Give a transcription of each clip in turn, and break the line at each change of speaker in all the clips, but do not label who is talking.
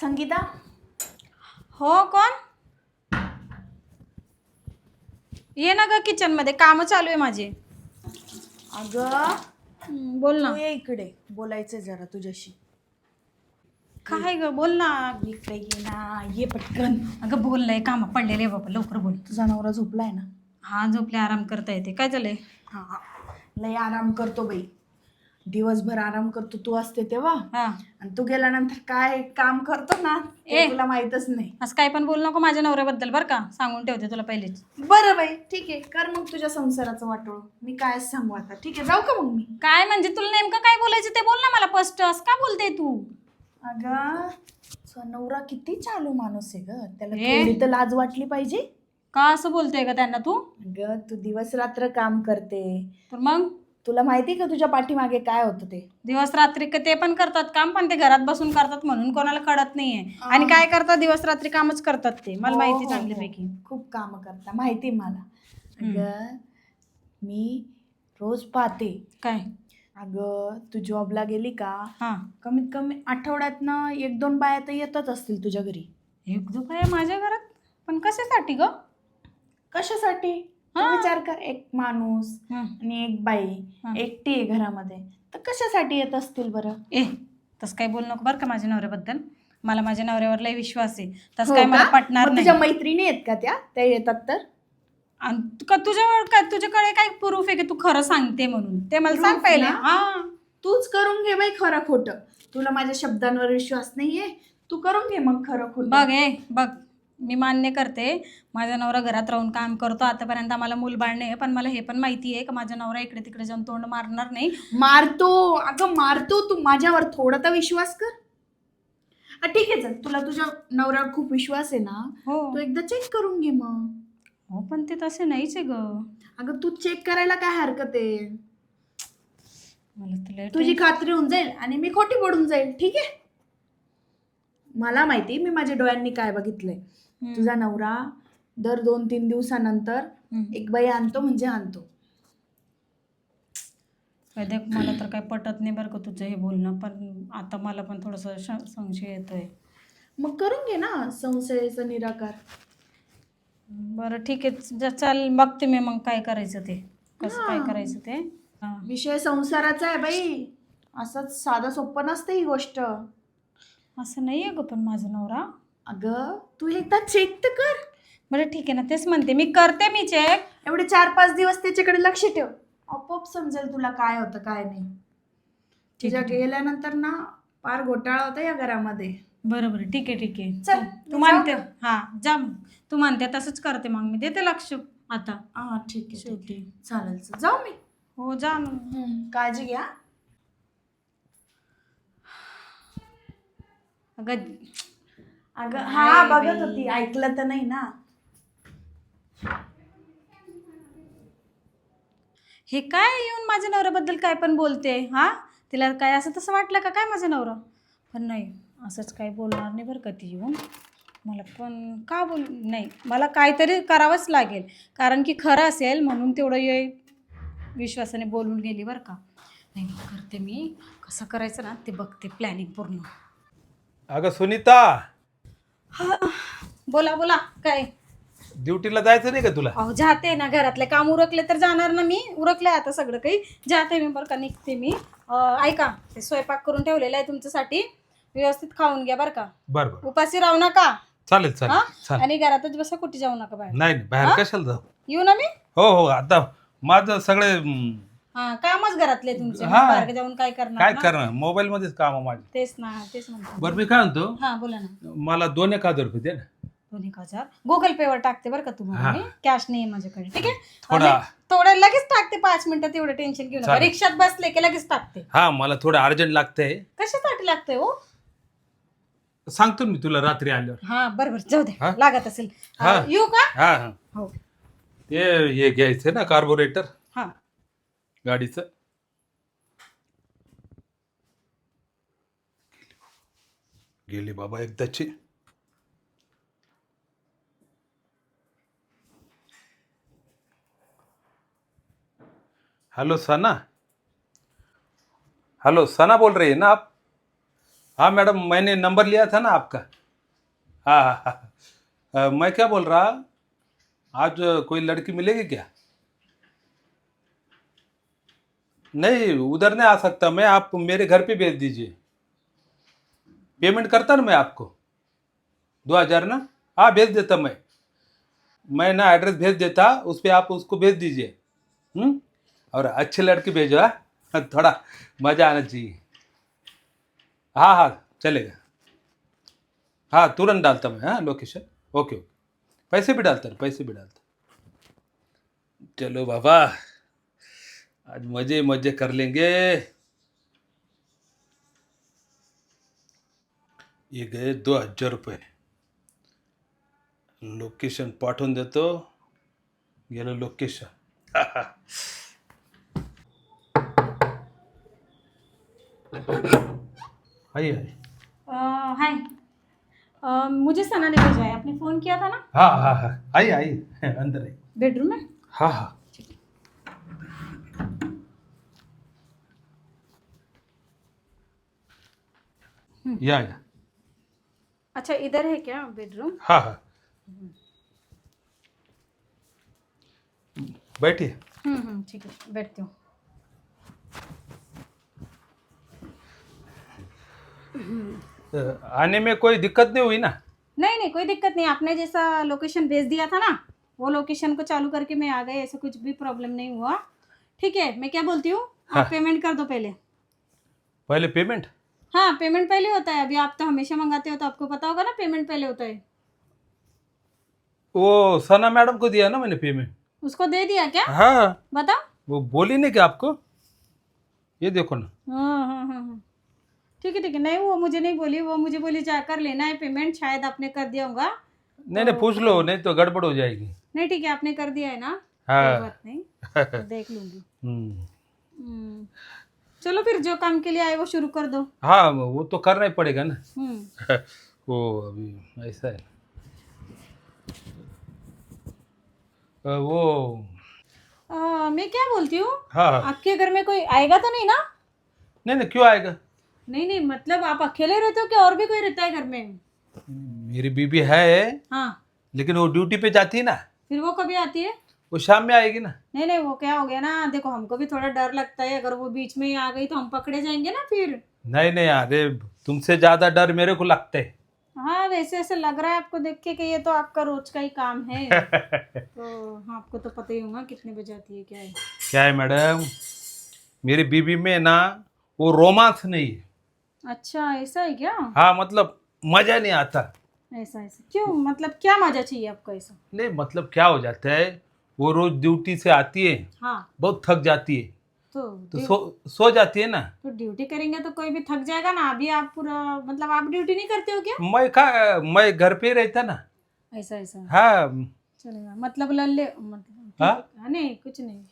संगीता?
हो कोण? ये ना ग किचनमध्ये काम चालू आहे माझे.
अगं
बोल ना.
तू ये इकडे बोलायचंय जरा तुझ्याशी.
काय ग? बोल ना.
इकडे ये ना ये पटकन.
अगं बोल नाही काम पडलेले बाबा लवकर बोल.
तुझा नवरा झोपलाय ना.
हा झोपले आराम करता येते. काय झालंय
हा लय आराम करतो बाई. दिवसभर आराम करतो तू असते तेव्हा.
हा.
आणि तू गेल्यानंतर काय काम करतो ना ते
ए.
तुला माहितच नाही.
असं काय पण बोल नको माझ्या नवऱ्याबद्दल बरं का? सांगून ठेवते तुला पहिलेच.
बरं बाई ठीक आहे. कर मग तुझ्या संसाराचं वाटोळ. मी काय सांगू आता? ठीक आहे जाऊ का मग मी?
काय म्हणजे? तुला नेमकं काय बोलायचं ते बोल ना मला स्पष्ट असं का बोलते तू?
अगं तुझा नवरा किती चालू माणूस आहे ग. त्याला
ए.
थोडी तर लाज वाटली पाहिजे.
का असं बोलते का त्यांना तू?
अगं तू दिवस रात्र काम करते.
तर मग?
तुला माहिती का तुझ्या पाठीमागे काय होतं ते?
दिवस रात्री क- ते पण करतात काम पण ते घरात बसून करतात म्हणून कोणाला कळत नाहीये. आणि काय करतात दिवस रात्री कामच करतात ते. मला
हो,
माहिती
हो,
चांगल्यापैकी.
हो. खूप काम करता. माहिती मला. अगं मी रोज पाहते.
काय?
अगं तू जॉबला गेली का?
हा.
कमीत कमी आठवड्यात ना एक दोन बाया तर येतच असतील तुझ्या घरी.
एक दुख आहे माझ्या घरात? पण कशासाठी ग?
कशासाठी?
हा.
विचार कर एक माणूस
हं.
आणि एक बाई. एकटी आहे घरामध्ये. तर कशासाठी येत असतील बरं?
ए तसं काही बोल नको बरं का माझ्या नवऱ्याबद्दल. मला माझ्या नवऱ्यावर लय विश्वास आहे. तसं
हो
काय
का?
मला पटणार
मग
नाही.
तुझ्या मैत्रिणी आहेत का त्या? त्या येतात तर?
आणि का तुझ्यावर काय तुझ्याकडे काय प्रूफ आहे की तू खरं सांगते म्हणून? ते मला सांग
Proof
पहिले.
ना?
हा.
तूच करून घे बाई खरं खोटं. तुला माझ्या शब्दांवर विश्वास नाहीये. तू करून घे मग खरं खोटं.
बघ ए बघ. मी मान्य करते. माझा नवरा घरात राहून काम करतो. आतापर्यंत आम्हाला मूलबाळ नाही पण मला हे पण माहिती आहे की माझा नवरा इकडे तिकडे जाऊन तोंड मारणार नाही.
मारतो. अगं मारतो तू. माझ्यावर थोडा तर विश्वास कर. हा, ठीक आहे चल. तुला तुझ्या नवऱ्यावर खूप विश्वास आहे ना?
हो.
तू एकदा चेक करून घे मग.
हो पण ते तसे नाहीच आहे ग.
अगं तू चेक करायला काय हरकत आहे?
मला तुला
तुझी खात्री होऊन जाईल आणि मी खोटी पडून जाईल. ठीक आहे? मला माहिती मी माझ्या डोळ्यांनी काय बघितलंय. तुझा नवरा दर दोन तीन दिवसानंतर. एक बाई आणतो म्हणजे आणतो.
देख मला तर काय पटत नाही बरं का तुझं हे बोलणं पण आता मला पण थोडंसं संशय येतोय.
मग करून घे ना संशयाचा निराकार.
बरं ठीक आहे. ज- चल बघते मी मग काय करायचं ते. कसं काय. करायचं ते. हा.
विषय संसाराचा आहे बाई. असंच साधं सोपं नसतं ही गोष्ट.
असं नाही आहे ग पण माझा नवरा.
अगं तू एकदा चेक तर कर.
बरं ठीक आहे ना तेच म्हणते मी करते मी चेक
एवढे चार पाच दिवस त्याच्याकडे लक्ष ठेव. आपोआप समजेल तुला काय होतं काय नाही.
ठीक
तुझ्या. गेल्यानंतर ना फार घोटाळा होता या घरामध्ये.
बरं बरं ठीक आहे ठीक आहे.
चल,
तू
मी
मानते
जाऊ
हा जा मग. तू मानते तसंच करते मग मी देते लक्ष आता.
हा ठीक आहे ठीक
शेवटी.
आहे. चालेल चल, जाऊ मी.
हो जा मग.
काळजी घ्या.
अगं
अगं
काय
हा बघत. होती ऐकलं तर नाही ना.
हे काय येऊन माझ्या नवऱ्याबद्दल काय पण बोलते हा? तिला काय असं तसं वाटलं का? काय माझं नवरा? पण नाही असंच काही बोलणार नाही बरं का ती येऊन. मला पण का बोल नाही मला काहीतरी करावंच लागेल. कारण की खरं असेल म्हणून तेवढं ये विश्वासाने बोलून गेली बरं का. नाही नाही, करते मी. कसं करायचं ना ते बघते प्लॅनिंग पूर्ण.
अगं सुनीता!
बोला बोला काय?
ड्युटीला जायचं नाही का तुला?
अहो जाते ना घरातले. काम उरकले तर जाणार ना मी. उरकले आता सगळं काही. जाते मी बरं का निघते मी. अं, ऐका ते स्वयंपाक करून ठेवलेला आहे तुमच्यासाठी. व्यवस्थित खाऊन घ्या बरं का.
बरं बरं.
उपाशी राहू नका.
चालेल
हा?
चालेल. चालेल
आणि घरातच बसा कुठे जाऊ नका बाहेर.
नाही नाही, बाहेर
हा?
कशाला जाऊ?
येऊ ना मी?
हो हो आता माझं सगळे हम्म,
हा कामच घरातले तुमचे.
हा.
बाहेर जाऊन काय करणार
काय
ना?
करणार? मोबाईल मध्येच काम आहे माझे.
तेच ना तेच म्हणतो.
बरं मी काय म्हणतो?
हा बोला ना.
मला दोन एक हजार रुपये दे ना.
दोन एक हजार? गुगल पे वर टाकते बरं का तुम्हाला
हा.
मी. कॅश नाही आहे माझ्याकडे. ठीक आहे?
थोडा-
थोडं लगेच टाकते पाच मिनिटात एवढं टेन्शन घेऊ नका.
चालेल.
रिक्षात बसले की लगेच टाकते.
हा मला थोडं अर्जंट लागतंय.
कशासाठी लागतंय हो?
सांगतो ना मी तुला रात्री आल्यावर.
हा बरोबर जाऊ दे.
हा?
लागत असेल.
हा.
अं, येऊ का?
हा हा.
हो.
ते हे घ्यायचं ना कार्बोरेटर
हा
से। गेली बाबा एकदाची हेलो सना। हेलो सना बोल रही है ना आप? हाँ मैडम, मैंने नंबर लिया था ना आपका। हाँ हाँ हाँ मैं क्या बोल रहा? आज कोई लड़की मिलेगी क्या? नहीं, उधर नहीं आ सकता मैं, आप मेरे घर पे भेज दीजिए। पेमेंट करता ना मैं आपको। दो हज़ार ना? हाँ भेज देता मैं। मैं ना एड्रेस भेज देता, उस पर आप उसको भेज दीजिए। हम्म? और अच्छे लड़के भेजो, है? थोड़ा मज़ा आना चाहिए। हाँ हाँ चलेगा। हाँ तुरंत डालता मैं हाँ लोकेशन ओके ओके पैसे भी डालता, पैसे भी डालता। चलो बाबा। आज मज़े मज़े कर लेंगे। ये गए दो हज़ार रुपये लोकेशन पाठवून देतो। गेलं लोकेशन।
हाय अ, मुझे सना ने भेजा है। आपने फ़ोन किया था ना?
हाँ हाँ हाँ। आई आई अंदर आइए
बेडरूम में?
हाँ हाँ। या या
अच्छा इधर है क्या बेडरूम
हाँ हाँ। बैठिए।
हम्म हम्म ठीक है बैठती हूँ।
आने में कोई दिक्कत नहीं हुई ना?
नहीं नहीं कोई दिक्कत नहीं। आपने जैसा लोकेशन भेज दिया था ना वो लोकेशन को चालू करके मैं आ गई ऐसा कुछ भी प्रॉब्लम नहीं हुआ। ठीक है मैं क्या बोलती हूँ?
हाँ।
आप पेमेंट कर दो पहले।
पहले पेमेंट
हाँ पेमेंट पहले होता है। अभी आप तो हमेशा मंगाते हो तो आपको पता होगा ना पेमेंट पहले होता है।
वो सना मैडम को दिया ना मैंने पेमेंट
उसको दे दिया क्या?
हाँ।
बताओ।
वो बोली नहीं क्या आपको? ये देखो ना।
हाँ हाँ हाँ हाँ। ठीक है ठीक है। नहीं वो मुझे नहीं बोली। वो मुझे बोली जाकर लेना है पेमेंट शायद आपने कर दिया होगा।
नहीं नहीं पूछ लो नहीं तो गड़बड़ हो जाएगी।
नहीं ठीक है आपने कर दिया है ना? कोई
हाँ
बात नहीं। तो देख लूँगी।
हम्म।
चलो फिर जो काम के लिए आए वो शुरू कर दो।
हाँ वो तो करना ही पड़ेगा ना।
हम्म।
वो अभी ऐसा है। वो
आ, मैं क्या बोलती
हूँ? हाँ।
आपके घर में कोई आएगा तो नहीं ना?
नहीं नहीं क्यों आएगा?
नहीं नहीं मतलब आप अकेले रहते हो क्या और भी कोई रहता है घर में?
मेरी बीबी है।
हाँ।
लेकिन वो ड्यूटी पे जाती है ना।
फिर वो कभी आती है?
वो शाम में आएगी ना?
नहीं नहीं वो क्या हो गया ना? देखो हमको भी थोड़ा डर लगता है। अगर वो बीच में ही आ गई तो हम पकड़े जाएँगे ना फिर?
नहीं नहीं अरे तुमसे ज़्यादा डर मेरे को लगता है।
हाँ वैसे ऐसे लग रहा है आपको देख के कि ये तो आपका रोज का ही काम है। तो हाँ आपको तो पता ही होगा कितने बजे आती है क्या है?
क्या है मैडम? मेरी बीबी में ना वो रोमांस नहीं है।
अच्छा ऐसा है क्या?
हाँ मतलब मज़ा नहीं आता।
ऐसा ऐसा। क्यों? मतलब क्या मज़ा चाहिए आपको ऐसा?
नहीं मतलब क्या हो जाता है? वो रोज ड्यूटी से आती है
हाँ।
बहुत थक जाती है।
तो
तो
ड्यू-
सो सो जाती है ना।
तो ड्यूटी करेंगे तो कोई भी थक जाएगा ना अभी आप पूरा मतलब आप ड्यूटी नहीं करते हो क्या?
मैं का मैं घर पे रहता ना।
ऐसा ऐसा।
हाँ।
चलेगा मतलब लल्ले मतलब
हाँ?
हाँ, नहीं कुछ नहीं।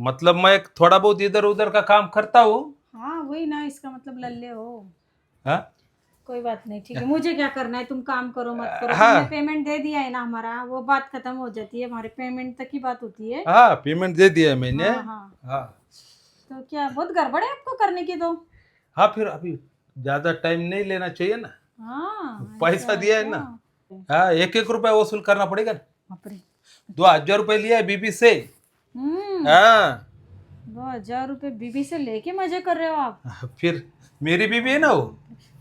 मतलब मैं थोड़ा बहुत इधर उधर का काम करता हूँ।
हाँ वही ना इसका मतलब लल्ले हो।
हाँ?
कोई बात नहीं ठीक है। मुझे क्या करना है? तुम काम करो मत करो।
हाँ।
तुमने पेमेंट दे दिया है ना हमारा। वो बात खत्म हो जाती है। हमारे पेमेंट तक की बात होती है।
हाँ पेमेंट दे दिया है मैंने।
हाँ हाँ।
हाँ।
तो क्या बहुत गड़बड़ है आपको करने की तो?
हाँ फिर अभी ज़्यादा टाइम नहीं लेना चाहिए ना।
हाँ
पैसा दिया है ना। हाँ एक एक रुपया वसूल करना पड़ेगा ना।
बाप रे।
दो हज़ार रुपये लिया है बीबी से।
हम्म।
हाँ।
दो हज़ार रुपये बीबी से लेके मज़े कर रहे हो आप?
फिर मेरी बीबी है ना वो।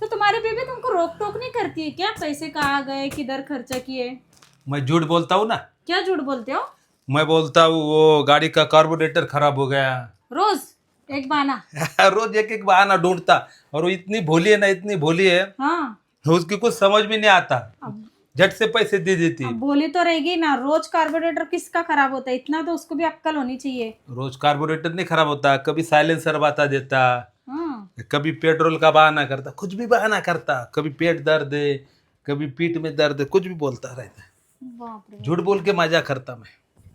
तो तुम्हारी बीबी तुमको रोक टोक नहीं करती है क्या? पैसे कहाँ गए? किधर खर्चा किए?
मैं झूठ बोलता हूँ ना?
क्या झूठ बोलते हो?
मैं बोलता हूँ वो गाड़ी का कार्बोरेटर खराब हो गया।
रोज? एक बहाना।
रोज एक एक बहाना ढूंढता। और वो इतनी भोली है ना इतनी भोली है
हाँ।
उसकी कुछ समझ में नहीं आता। झट से पैसे दे देती
अब बोली तो रहेगी ना। रोज कार्बोरेटर किसका खराब होता है? इतना तो उसको भी अक्कल होनी चाहिए।
रोज कार्बोरेटर नहीं खराब होता कभी साइलेंसर बता देता कभी पेट्रोल का बहाना करता कुछ भी बहाना करता कभी पेट दर्द है कभी पीठ में दर्द है कुछ भी बोलता रहता है। झूठ बोल के मज़ा करता मैं।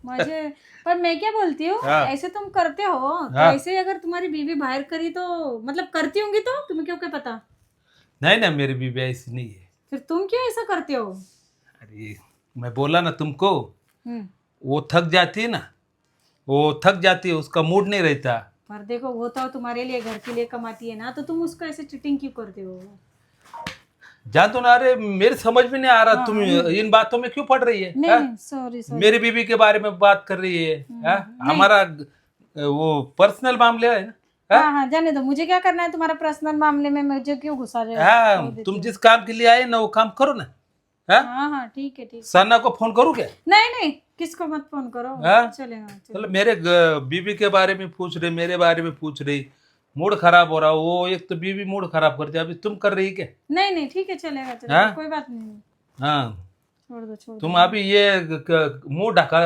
मुझे पर मैं क्या बोलती हूँ
हाँ।
ऐसे तुम करते हो तो
हाँ।
ऐसे अगर तुम्हारी बीवी बाहर करी तो मतलब करती होंगी तो? तुम्हें क्यों क्या पता?
नहीं ना मेरी बीबी ऐसी नहीं है।
फिर तुम क्यों ऐसा करते हो?
अरे मैं बोला ना तुमको
हम्म।
वो थक जाती है ना वो थक जाती है उसका मूड नहीं रहता।
पर देखो वो तो तुम्हारे लिए घर के लिए कमाती है ना तो तुम उसको ऐसे चिटिंग क्यों करते हो?
जानतो ना अरे मेरे समझ में नहीं आ रहा तुम इन बातों में क्यों पड़ रही है
नहीं
हाँ?
सॉरी सॉरी
मेरी बीबी के बारे में बात कर रही है हाँ? हमारा वो पर्सनल मामले है ना
हाँ? हाँ जाने दो मुझे क्या करना है तुम्हारा पर्सनल मामले में? मुझे क्यों घुसा रहे हो?
हाँ तुम जिस काम के लिए आए ना वो काम करो ना हाँ?
हाँ हाँ ठीक है ठीक
सना को फ़ोन करूँ क्या?
नहीं नहीं किसको मत फ़ोन करो?
हाँ?
चलेगा चलेगा।
मतलब मेरे बीबी के बारे में पूछ रही मेरे बारे में पूछ रही मूड खराब हो रहा वो एक तो बीबी मूड खराब करती है अभी तुम कर रही क्या?
नहीं नहीं ठीक है चलेगा चलेगा
हाँ?
कोई बात नहीं।
हाँ।
छोड़ दो छोड़
तुम अभी ये मुँह ढका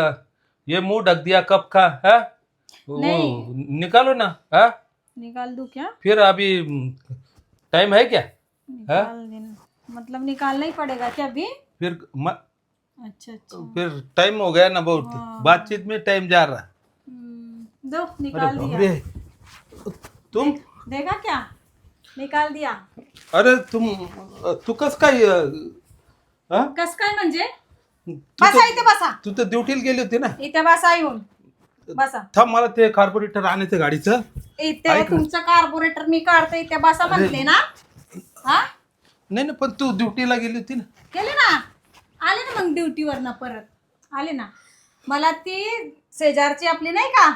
ये मुँह ढक दिया कब का है?
नहीं।
निकालो ना है?
निकाल दूँ क्या?
फिर अभी टाइम है क्या?
निकाल देना। मतलब निकालना ही पड़ेगा क्या अभी?
फिर म,
अच्छा अच्छा.
फिर टाइम हो गया ना बहुत।
हाँ।
बातचीत में टाइम जा रहा। है
हम्म, दो
अरे
निकाल
बाप
दिया।
रे। तुम?
देखा क्या? निकाल दिया।
अरे तुम तू कस काय हा?
कस काय म्हणजे?
तू
बसा
तर-
इथे बसा.
तू तर ड्युटीला गेली होती ना?
इथे बसा येऊन बसा.
थांब मला ते कार्पोरेटर आणायचं गाडीचं.
इथे
ऐक ना.
तुमचं कार्पोरेटर मी काढते इथे बसा म्हणले ना. हा?
नाही नाही पण तू ड्युटीला गेली होती ना.
केले ना? आले ना मग ड्युटीवर ना परत. आले ना. मला ती शेजारची आपली नाही का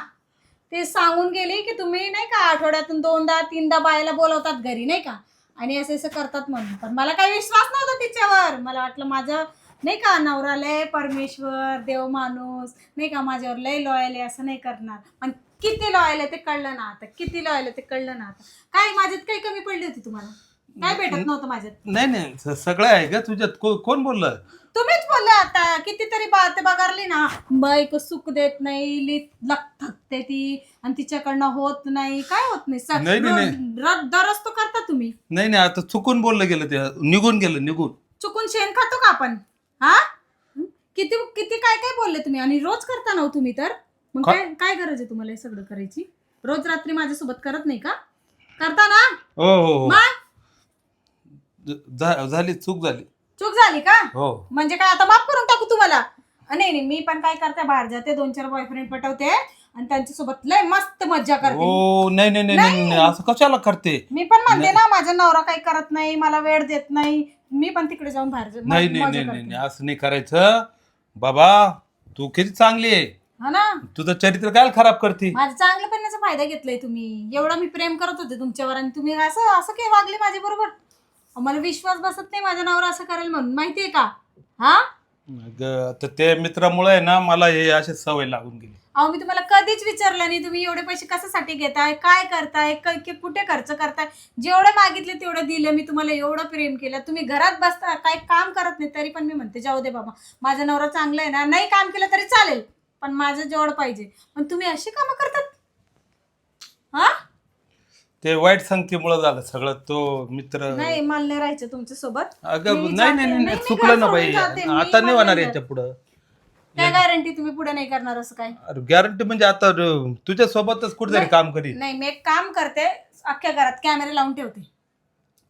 ते सांगून गेली की तुम्ही नाही का आठवड्यातून दोनदा तीनदा बायाला बोलवतात घरी नाही का? आणि असं असं करतात म्हणून. पण मला काही विश्वास नव्हता तिच्यावर. मला वाटलं माझं नाही का नवरा लय परमेश्वर देव माणूस नाही का माझ्यावर लय लॉयल आहे असं नाही करणार. पण किती लॉयल आहे ते कळलं ना आता. किती लॉयल आहे ते कळलं ना आता. काय माझ्यात काही कमी पडली होती तुम्हाला? काय भेटत नव्हतं माझ्यात?
नाही नाही स- सगळं आहे का तुझ्यात. को- कोण बोललं?
तुम्हीच बोलले आता. कितीतरी बात बघारली ना. बाईक सुख देत नाही लक थकते ती आणि तिच्याकडनं होत नाही. काय होत नाही? स-
नाही, नाही,
रोज- र- दररोज तो करता तुम्ही.
नाही नाही आता चुकून बोललं गेलं ते. निघून गेलं निघून.
चुकून शेण खातो का आपण? हा? किती किती काय काय बोलले तुम्ही? आणि रोज करता ना हो तुम्ही तर? मग काय काय गरज आहे तुम्हाला हे सगळं करायची? रोज रात्री माझ्यासोबत करत नाही का? करता ना?
हो हो हो.
मग?
झा- झाली चूक झाली.
चूक झाली का?
हो.
म्हणजे काय आता माफ करून टाकू तुम्हाला? अ, नाही नाही मी पण काय करते बाहेर जाते दोन चार बॉयफ्रेंड पटवते आणि त्यांच्यासोबत लय मस्त मज्जा करते.
हो नाही नाही नाही नाही नाही, असं कशाला करते?
मी पण म्हणते ना माझा नवरा काही करत नाही मला वेळ देत नाही. मी पण तिकडे जाऊन बाहेर जा-
नाही
मजा
नाही नाही
करते.
नाही नाही, असं नाही करायचं. बाबा तू किती चांगली आहे.
हा ना?
तुझं चरित्र काय खराब करते?
माझ्या चांगल्यापणाचा फायदा घेतलाय तुम्ही. एवढा मी प्रेम करत होते तुमच्यावर आणि तुम्ही असं असं काही वागले माझ्या बरोबर मला विश्वास बसत नाही माझा नवरा असं करेल म्हणून. माहितीये का? हा?
अगं, तर ते मित्रामुळे आहे ना मला हे अशी सवय लागून गेली.
अहो मी तुम्हाला कधीच विचारलं नाही. तुम्ही एवढे पैसे कशासाठी घेताय? काय करताय? क- की कुठे खर्च करताय? जेवढे मागितले तेवढे दिले. मी तुम्हाला एवढं प्रेम केलं. तुम्ही घरात बसता काय काम करत नाही तरी पण मी म्हणते जाऊ दे बाबा. माझा नवरा चांगला आहे ना. नाही काम केलं तरी चालेल. पण माझं जवळ पाहिजे. पण तुम्ही अशी कामं करतात? हा?
ते वाईट संगतीमुळे झालं सगळं तो मित्र.
नाही मला नाही राहायचं तुमच्यासोबत
अगं नाही. नाही चुकलं ना बाई. आता नाही होणार याच्या पुढं.
काय गॅरंटी तुम्ही पुढे नाही करणार असं काय?
गॅरंटी म्हणजे आता र- तुझ्या सोबतच कुठेतरी काम करीन.
नाही मी एक काम करते अख्ख्या घरात कॅमेरे लावून ठेवते.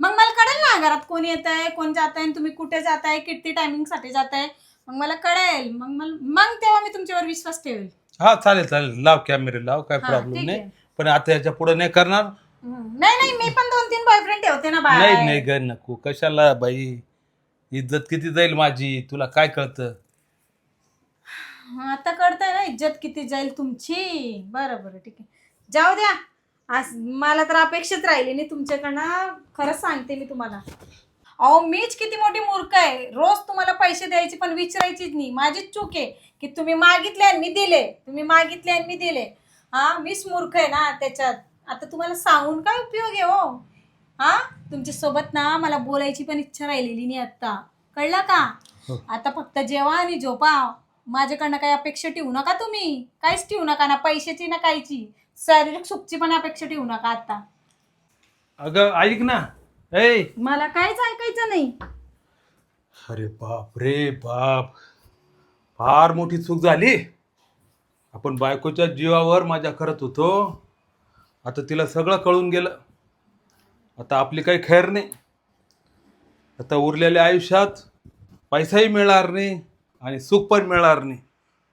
मग मला कळेल ना घरात कोण येत आहे कोण जात आहे तुम्ही कुठे जात आहे किती टायमिंगसाठी जात आहे मग मला कळेल. मग मला मग तेव्हा मी तुमच्यावर विश्वास ठेवेल.
हा चालेल चालेल. लाव कॅमेरे लाव काय
हा,
प्रॉब्लेम
ठीक
नाही.
आहे.
पण आता याच्यापुढे नाही करणार.
नाही नाही मी पण दोन तीन बॉयफ्रेंड ठेवते ना
नाही
बाय
नाही ग नको. कशाला बाई? इज्जत किती जाईल माझी? तुला काय कळतं?
आता कळतंय ना इज्जत किती जाईल तुमची? बरं बरं ठीक आहे. जाऊ द्या. आज मला तर अपेक्षित राहिली नाही तुमच्याकडनं. खरंच सांगते मी तुम्हाला. अहो मीच किती मोठी मूर्ख आहे. रोज तुम्हाला पैसे द्यायचे पण विचारायचीच नाही. माझीच चूक आहे की तुम्ही मागितले आणि मी दिले. तुम्ही मागितले आणि मी दिले. हा मीच मूर्ख आहे ना त्याच्यात. आता तुम्हाला सांगून काय उपयोग आहे हो? हा? तुमच्यासोबत ना मला बोलायची पण इच्छा राहिलेली नाही आता. कळलं का?
हो.
आता फक्त जेवा आणि झोपा. माझ्याकडनं काही अपेक्षा ठेवू नका तुम्ही. काहीच ठेवू नका ना. पैशाची ना कायची शारीरिक सुखची पण अपेक्षा ठेवू नका आता.
अगं ऐक ना. ए
मला काहीच ऐकायचं नाही.
अरे बाप रे बाप. फार मोठी चूक झाली. आपण बायकोच्या जीवावर माझ्या करत होतो. आता तिला सगळं कळून गेलं. आता आपली काही खैर नाही. आता उरलेल्या आयुष्यात पैसाही मिळणार नाही आणि सुख पण मिळणार नाही.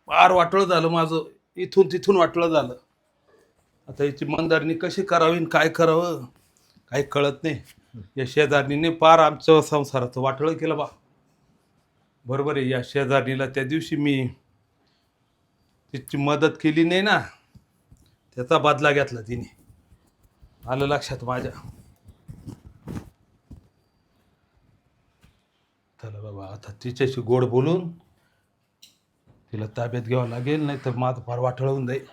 फार वाटलं झालं माझं. इथून तिथून वाटलं झालं. आता याची मनदारणी कशी करावी आणि काय करावं काही कळत नाही. या शेजारणीने पार आमचं संसाराचं वाटलं केलं बा. बरोबर आहे या शेजारणीला त्या दिवशी मी तिची मदत केली नाही ना. त्याचा बदला घेतला तिने. आलं लक्षात माझ्या. चला बाबा आता तिच्याशी गोड बोलून तिला ताब्यात घ्यावं लागेल नाही तर माझं फार वाटळ होऊन जाईल.